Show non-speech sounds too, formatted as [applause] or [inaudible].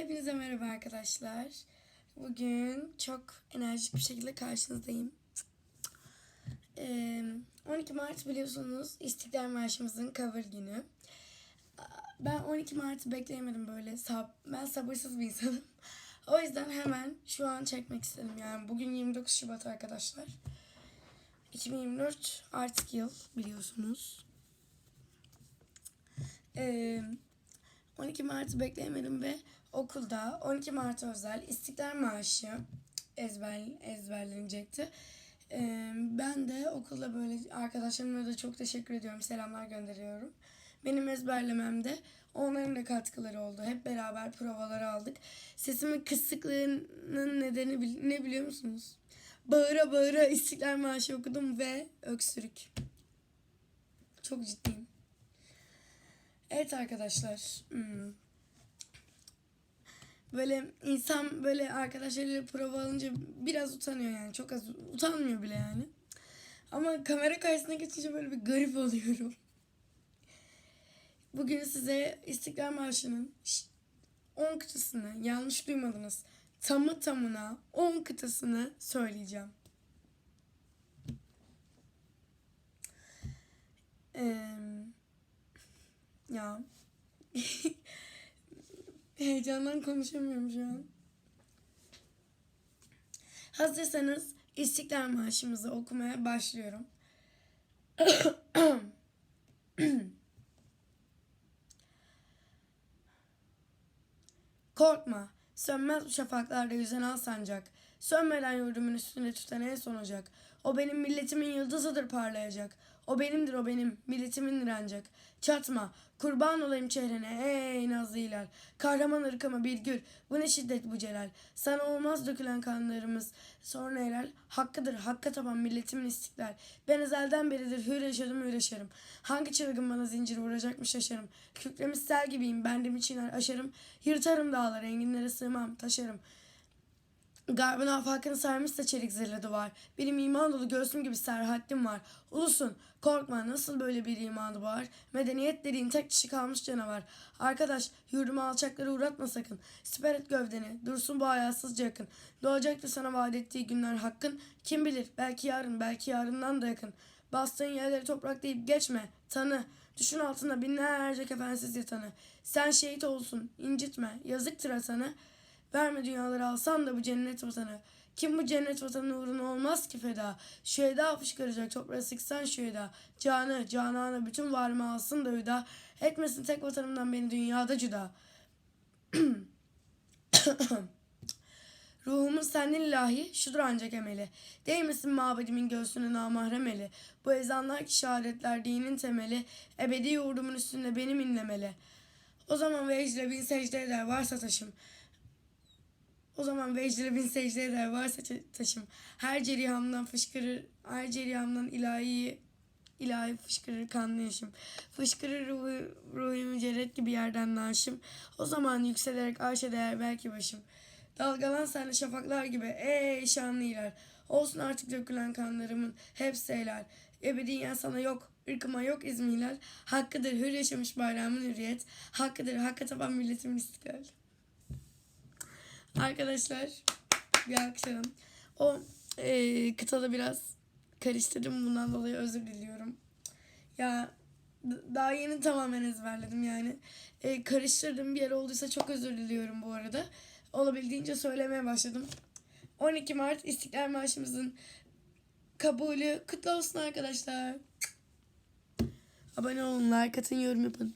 Hepinize merhaba arkadaşlar. Bugün çok enerjik bir şekilde karşınızdayım. Ee, 12 Mart biliyorsunuz İstiklal Marşımızın cover günü. Ben 12 Mart'ı bekleyemedim böyle. Ben sabırsız bir insanım. O yüzden hemen şu an çekmek istedim. Yani bugün 29 Şubat arkadaşlar. 2024 artık yıl biliyorsunuz. Ee, 12 Mart'ı bekleyemedim ve okulda 12 Mart özel İstiklal Marşı ezber, ezberlenecekti. Ee, ben de okulda böyle arkadaşlarıma da çok teşekkür ediyorum. Selamlar gönderiyorum. Benim ezberlememde onların da katkıları oldu. Hep beraber provalar aldık. Sesimin kısıklığının nedeni ne biliyor musunuz? Bağıra bağıra İstiklal Marşı okudum ve öksürük. Çok ciddiyim. Evet arkadaşlar. hmm, Böyle insan böyle arkadaşlarıyla prova alınca biraz utanıyor yani. Çok az utanmıyor bile yani. Ama kamera karşısına geçince böyle bir garip oluyorum. Bugün size İstiklal Marşı'nın şş, 10 kıtasını yanlış duymadınız. Tamı tamına 10 kıtasını söyleyeceğim. Eee ya. [laughs] Heyecandan konuşamıyorum şu an. Hazırsanız İstiklal Marşımızı okumaya başlıyorum. [coughs] Korkma, sönmez bu şafaklarda yüzen al sancak. Sönmeden yurdumun üstünde tüten en son ocak. O benim milletimin yıldızıdır parlayacak. O benimdir o benim, milletimindir ancak. Çatma, kurban olayım çehrene ey nazlı hilal. Kahraman ırkıma bir gül, bu ne şiddet bu celal. Sana olmaz dökülen kanlarımız. Sonra helal, hakkıdır, hakka tapan milletimin istiklal. Ben ezelden beridir hür yaşadım hür yaşarım. Hangi çılgın bana zincir vuracakmış şaşarım. Kükremiş sel gibiyim, bendim için aşarım. Yırtarım dağları, enginlere sığmam, taşarım. Garbın afakını sarmışsa çelik zırhlı duvar. Benim iman dolu göğsüm gibi serhatlim var. Ulusun, korkma nasıl böyle bir imanı var? Medeniyet dediğin tek kişi kalmış canavar. Arkadaş, yurdumu alçaklara uğratma sakın. Siper et gövdeni, dursun bu hayasızca yakın. Doğacaktır sana vaat ettiği günler hakkın. Kim bilir, belki yarın, belki yarından da yakın. Bastığın yerleri toprak deyip geçme, tanı. Düşün altında binlerce kefensiz yatanı. Sen şehit olsun, incitme, yazıktır atanı. Verme dünyaları alsan da bu cennet vatanı. Kim bu cennet vatanı uğruna olmaz ki feda. Şu eda fışkıracak toprağa sıksan şu. Canı, cananı bütün varımı alsın da hüda. Etmesin tek vatanımdan beni dünyada cüda. [coughs] Ruhumun senden ilahi, şudur ancak emeli. Değmesin mabedimin göğsüne namahrem eli. Bu ezanlar ki şehadetler dinin temeli. Ebedi yurdumun üstünde benim inlemeli. O zaman vecde bin secde eder varsa taşım. O zaman vecdire bin secde eder varsa ta- taşım. Her cerihamdan fışkırır, her cerihamdan ilahi ilahi fışkırır kanlı yaşım. Fışkırır ruhu, ruhu mücerret gibi yerden naşım. O zaman yükselerek arşa değer belki başım. Dalgalan senle şafaklar gibi ey şanlı iler. Olsun artık dökülen kanlarımın hepsi helal. Ebediyen sana yok, ırkıma yok izmiler. Hakkıdır hür yaşamış bayramın hürriyet. Hakkıdır hakka taban milletimin istiklal. Arkadaşlar bir akşam o e, kıtada biraz karıştırdım bundan dolayı özür diliyorum. Ya daha yeni tamamen ezberledim yani. E, karıştırdığım bir yer olduysa çok özür diliyorum bu arada. Olabildiğince söylemeye başladım. 12 Mart İstiklal Marşımızın kabulü kutlu olsun arkadaşlar. Abone olun, like atın, yorum yapın.